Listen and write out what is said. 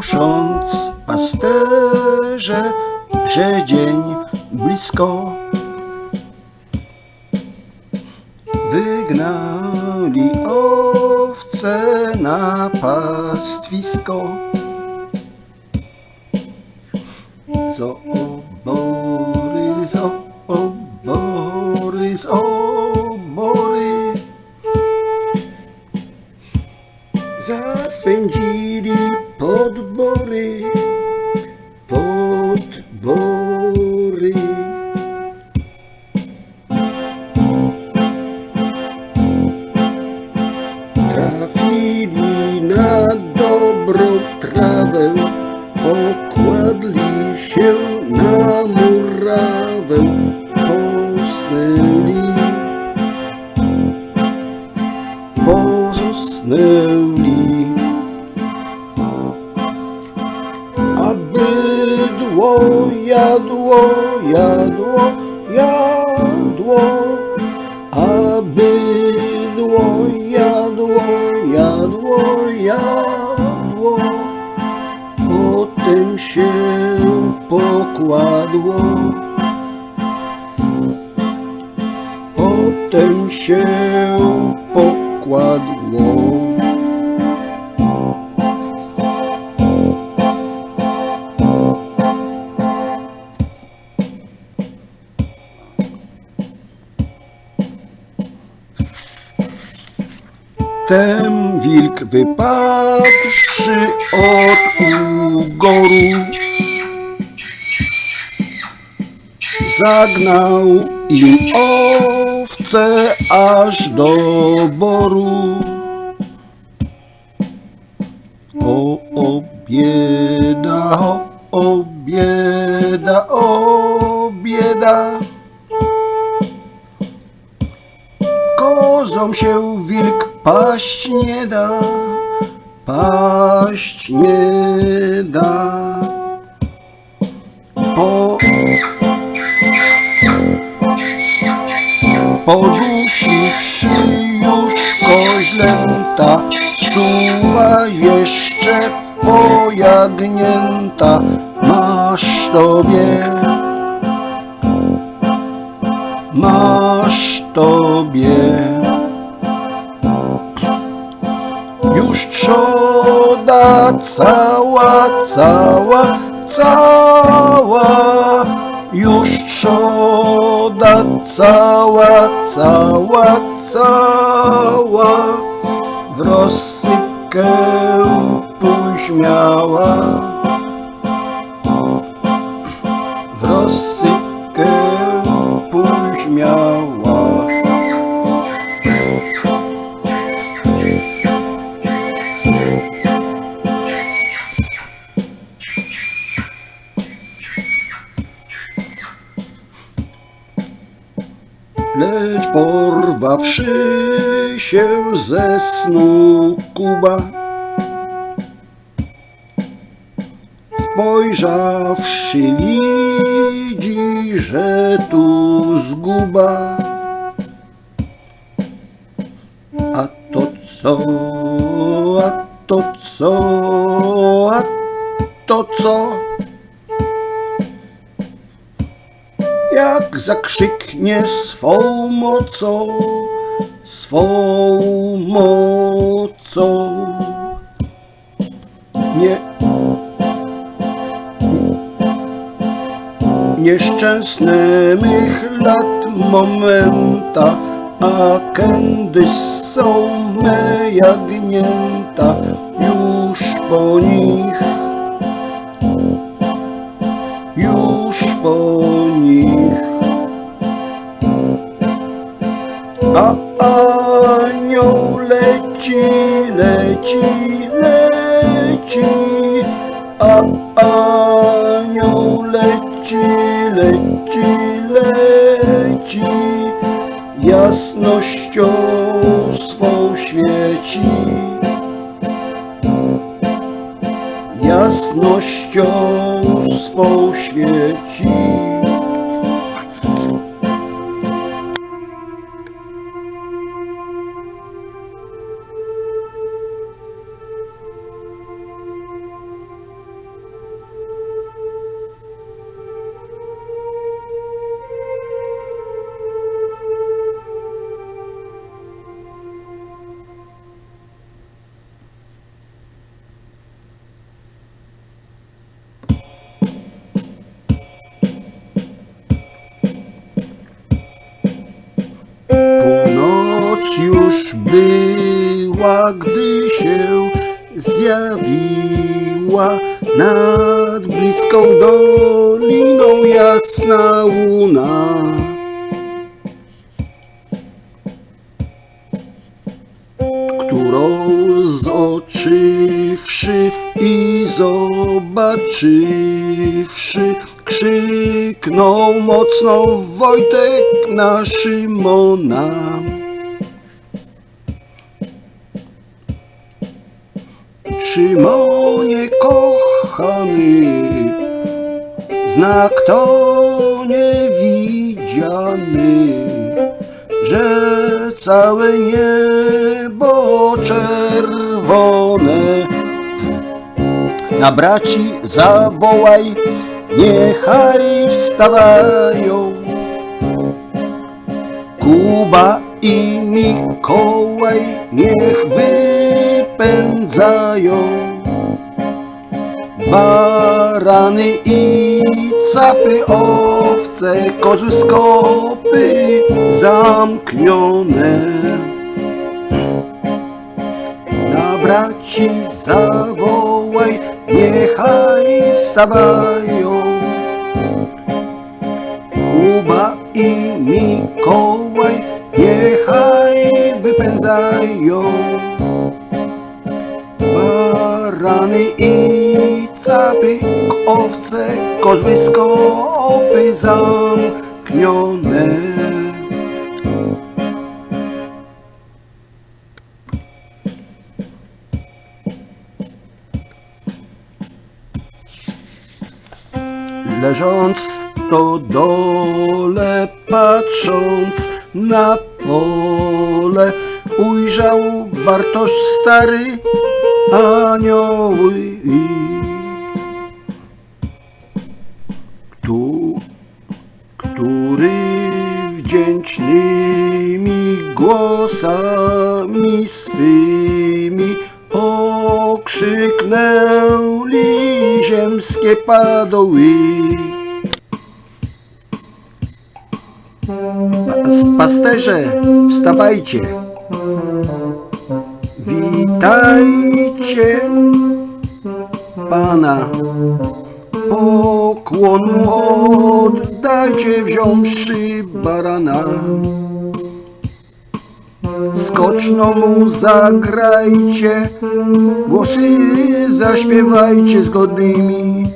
Słysząc pasterze, że dzień blisko Wygnali owce na pastwisko. Z obory, z obory, z obory Zapędzili the booty. Bydło jadło, jadło, jadło, a bydło jadło, jadło, jadło, potem się pokładło, potem się pokładło. Wilk wypadłszy od ugoru. Zagnał im owce aż do boru. O, o bieda, o, o bieda, o bieda Kozom się wilk paść nie da, paść nie da. Po, podusiwszy już koźlęta, suwa jeszcze po jagnięta. Masz tobie, masz tobie. Już trzoda cała, cała, cała. Już trzoda cała, cała, cała. W rozsypkę pójść miała porwawszy się ze snu Kuba. Spojrzawszy widzi, że tu zguba. A to co, a to co, a to co? Jak zakrzyknie swą mocą, swą mocą. Nie, nieszczęsne mych lat momenta, a kędy są me jagnięta, już po nich już po nich. A anioł leci, leci, leci, a anioł leci, leci, leci, jasnością swą świeci. jasnością swą świeci. Już była, gdy się zjawiła nad bliską doliną jasna łuna. którą zoczywszy i zobaczywszy, krzyknął mocno Wojtek na Szymona. Szymonie kochany, znak to niewidziany, że całe niebo czerwone. Na braci zawołaj, niechaj wstawają. Kuba i Mikołaj niech wypędzają barany i capy, owce, kozy, skopy zamknione. Na braci zawołaj, niechaj wstawają. Kuba i Mikołaj niechaj wypędzają barany i capy, owce, kozły, skopy zamknione. Leżąc to dole, patrząc na pole, ujrzał Bartosz stary anioły. Tu, który wdzięcznymi głosami swymi okrzyknęli ziemskie padoły. Pas- Pasterze, wstawajcie. Witajcie Pana. Pokłon oddajcie wziąwszy barana. Skoczno mu zagrajcie, głosy zaśpiewajcie zgodnymi.